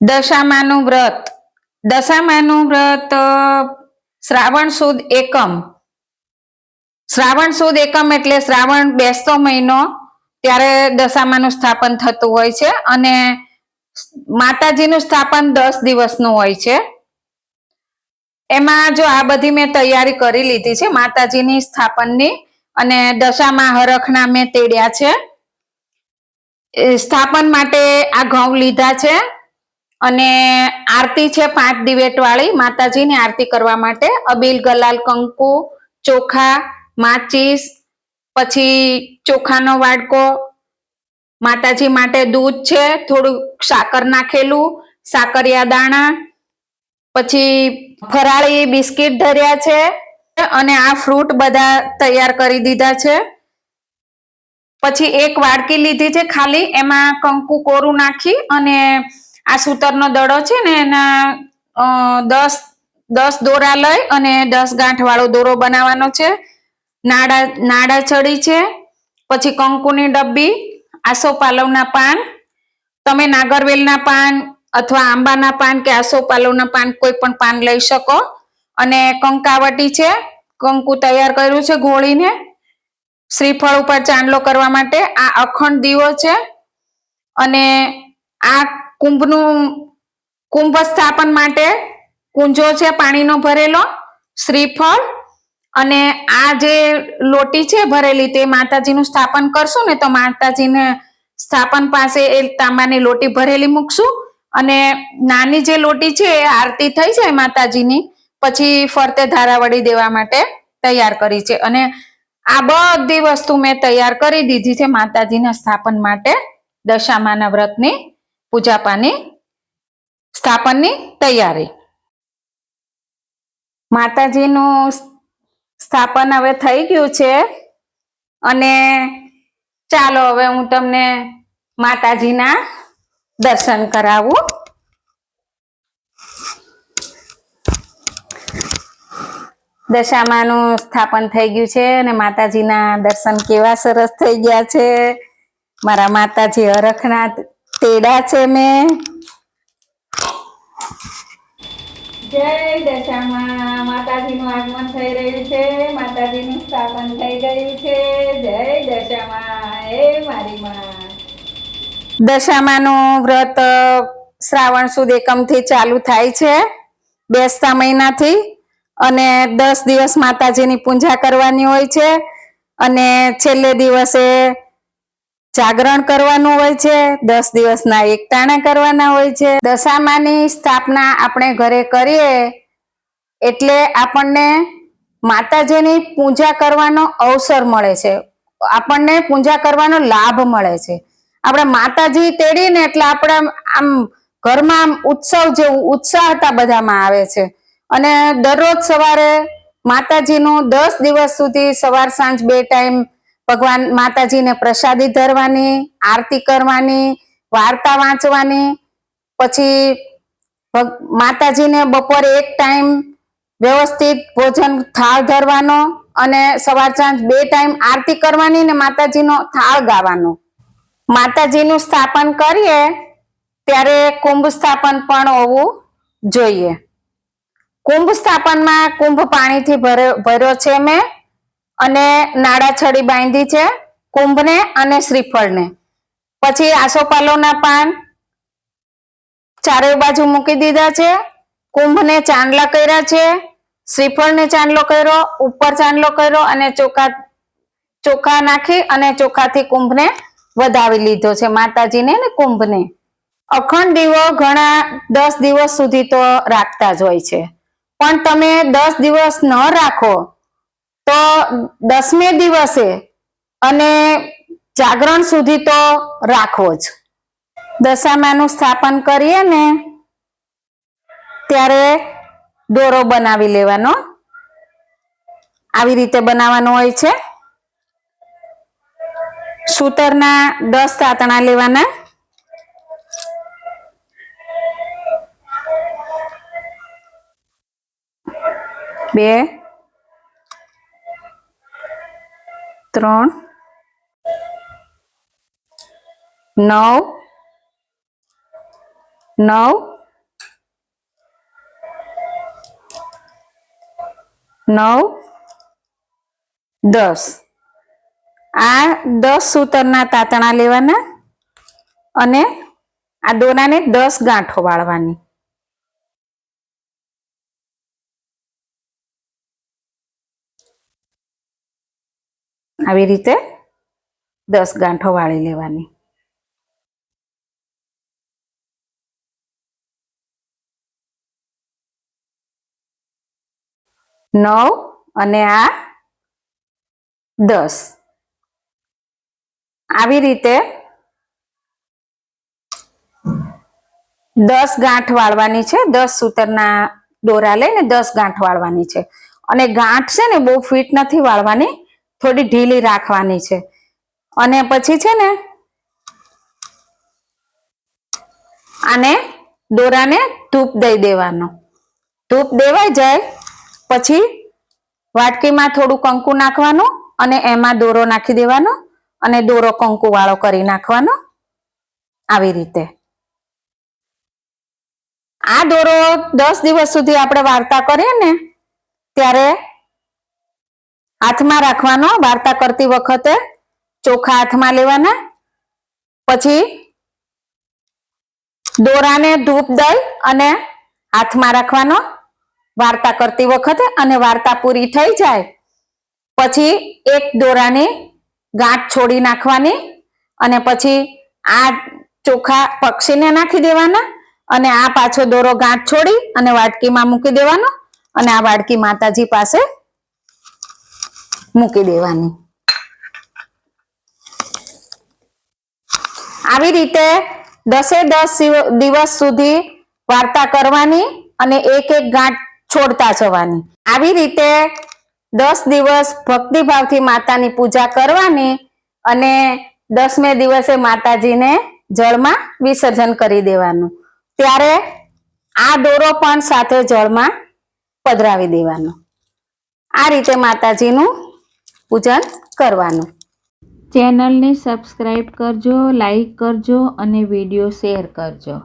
દશામાનું વ્રત. દશામાનું વ્રત શ્રાવણ સુદ એકમ. શ્રાવણ સુદ એકમ એટલે શ્રાવણ બેસતો મહિનો ત્યારે દશામાનું સ્થાપન થતું હોય છે અને માતાજીનું સ્થાપન દસ દિવસનું હોય છે. એમાં જો આ બધી મેં તૈયારી કરી લીધી છે માતાજીની સ્થાપનની અને દશામાં હરખના મેં તેડ્યા છે. સ્થાપન માટે આ ઘઉં લીધા છે. અને આરતી છે પાંચ દિવેટ વાળી માતાજીની આરતી કરવા માટે. અબીલ ગલાલ, કંકુ, ચોખા, માચીસ, પછી ચોખાનો વાડકો. માતાજી માટે દૂધ છે, થોડું સાકર નાખેલું, સાકરિયા દાણા, પછી ફરાળી બિસ્કિટ ધર્યા છે, અને આ ફ્રૂટ બધા તૈયાર કરી દીધા છે. પછી એક વાડકી લીધી છે ખાલી, એમાં કંકુ કોરું નાખી અને આ સૂતરનો દડો છે ને એના દસ દસ દોરા લઈ અને દસ ગાંઠ વાળો દોરો બનાવવાનો છે. નાડા નાડા ચડી છે. પછી કંકુની ડબ્બી, આસો પાલવના પાન, તમે નાગરવેલના પાન અથવા આંબાના પાન કે આસો પાલવના પાન કોઈ પણ પાન લઈ શકો. અને કંકાવટી છે, કંકુ તૈયાર કર્યું છે ઘોળીને શ્રીફળ ઉપર ચાંદલો કરવા માટે આ અખંડ દીવો છે. અને આ કુંભનું કુંભ સ્થાપન માટે કુંજો છે, પાણીનો ભરેલો, શ્રીફળ અને આ જે લોટી છે ભરેલી તે માતાજીનું સ્થાપન કરશું ને તો માતાજીને સ્થાપન પાસે એ તાંબાની લોટી ભરેલી મૂકશું અને નાની જે લોટી છે એ આરતી થઈ જાય માતાજીની, પછી ફરતે ધારાવડી દેવા માટે તૈયાર કરી છે. અને આ બધી વસ્તુ મેં તૈયાર કરી દીધી છે માતાજીના સ્થાપન માટે દશામાના વ્રતની પૂજાપાની સ્થાપનની તૈયારી. માતાજીનું સ્થાપન હવે થઈ ગયું છે અને ચાલો હવે હું તમને માતાજીના દર્શન કરાવું. દશામાનું સ્થાપન થઈ ગયું છે અને માતાજીના દર્શન કેવા સરસ થઈ ગયા છે. મારા માતાજી હરખના તેડા છે મેં? જય દશામાં માતાજીનું આગમન થઈ રહ્યું છે માતાજીનું સ્થાપન થઈ ગયું છે. જય દશામાં એ મારી માં. દશામાનું વ્રત શ્રાવણ સુદ એકમથી ચાલુ થાય છે બેસતા મહિનાથી. અને દસ દિવસ માતાજીની પૂજા કરવાની હોય છે. અને છેલ્લે દિવસે જાગરણ કરવાનું હોય છે, દસ દિવસના એકટાણા કરવાના હોય છે. દશામાની સ્થાપના આપણે ઘરે કરીએ એટલે આપણને માતાજીની પૂજા કરવાનો અવસર મળે છે. આપણને પૂજા કરવાનો લાભ મળે છે. આપણે માતાજી તેડીને એટલે આપણે આમ ઘરમાં ઉત્સવ જેવું ઉત્સાહતા બધામાં આવે છે. અને દરરોજ સવારે માતાજીનું દસ દિવસ સુધી સવાર સાંજ બે ટાઈમ ભગવાન માતાજીને પ્રસાદી ધરવાની, આરતી કરવાની, વાર્તા વાંચવાની, પછી માતાજીને બપોરે એક ટાઈમ વ્યવસ્થિત ભોજન થાળ ધરવાનો અને સવાર સાંજ બે ટાઈમ આરતી કરવાની ને માતાજીનો થાળ ગાવાનો. માતાજીનું સ્થાપન કરીએ ત્યારે કુંભ સ્થાપન પણ હોવું જોઈએ. કુંભ સ્થાપનમાં કુંભ પાણીથી ભર્યો છે મેં. અને નાડા છડી બાંધી છે, કુંભને અને શ્રીફળને. પછી આસોપાલોના પાન ચારે બાજુ મૂકી દીધા છે, કુંભને ચાંદલા કર્યા છે, શ્રીફળને ચાંદલો કર્યો, ઉપર ચાંદલો કર્યો અને ચોખા ચોખા નાખી અને ચોખાથી કુંભને વધાવી લીધો છે, માતાજીને ને કુંભને. અખંડ દીવો ઘણા દસ દિવસ સુધી તો રાખતા જ હોય છે. પણ તમે દસ દિવસ ન રાખો તો દસમે દિવસે અને જાગરણ સુધી તો રાખવો જ. દશામાનું સ્થાપન કરીએ ને, ત્યારે દોરો બનાવી લેવાનો. આવી રીતે બનાવવાનો હોય છે. સૂતરના દસ તાતણા લેવાના. બે ત્રણ, નવ નવ નવ, દસ. આ દસ સૂતરના તાતણા લેવાના અને આ દોનાને દસ ગાંઠો વાળવાની. આવી રીતે દસ ગાંઠો વાળી લેવાની. નવ અને આ દસ. આવી રીતે દસ ગાંઠ વાળવાની છે, દસ સૂતરના દોરા લઈને દસ ગાંઠ વાળવાની છે. અને ગાંઠ છે ને બહુ ફિટ નથી વાળવાની થોડી ઢીલી રાખવાની છે. અને પછી છે ને, આને દોરાને ધૂપ દઈ દેવાનો. ધૂપ દેવાઈ જાય, પછી વાટકીમાં થોડું કંકુ નાખવાનું અને એમાં દોરો નાખી દેવાનો અને દોરો કંકુ વાળો કરી નાખવાનો આવી રીતે. આ દોરો દસ દિવસ સુધી આપણે વાર્તા કરીએ ને, ત્યારે હાથમાં રાખવાનો, વાર્તા કરતી વખતે ચોખા હાથમાં લેવાના. પછી દોરાને ધૂપ દઈ અને હાથમાં રાખવાનો, વાર્તા કરતી વખતે અને વાર્તા પૂરી થઈ જાય. પછી એક દોરાની ગાંઠ છોડી નાખવાની અને પછી આ ચોખા પક્ષીને નાખી દેવાના અને આ પાછો દોરો ગાંઠ છોડી અને વાટકીમાં મૂકી દેવાનો અને આ વાટકી માતાજી પાસે મૂકી દેવાની. આવી રીતે દસે દસ દિવસ સુધી વાર્તા કરવાની અને એક એક ગાંઠ છોડતા જવાની. આવી રીતે દસ દિવસ ભક્તિભાવથી માતાની પૂજા કરવાની અને દસમે દિવસે માતાજીને જળમાં વિસર્જન કરી દેવાનું. ત્યારે આ દોરો પણ સાથે જળમાં પધરાવી દેવાનો. આ રીતે માતાજીનું પૂજન કરવાનું. ચેનલને સબસ્ક્રાઈબ કરજો લાઈક કરજો અને વીડિયો શેર કરજો.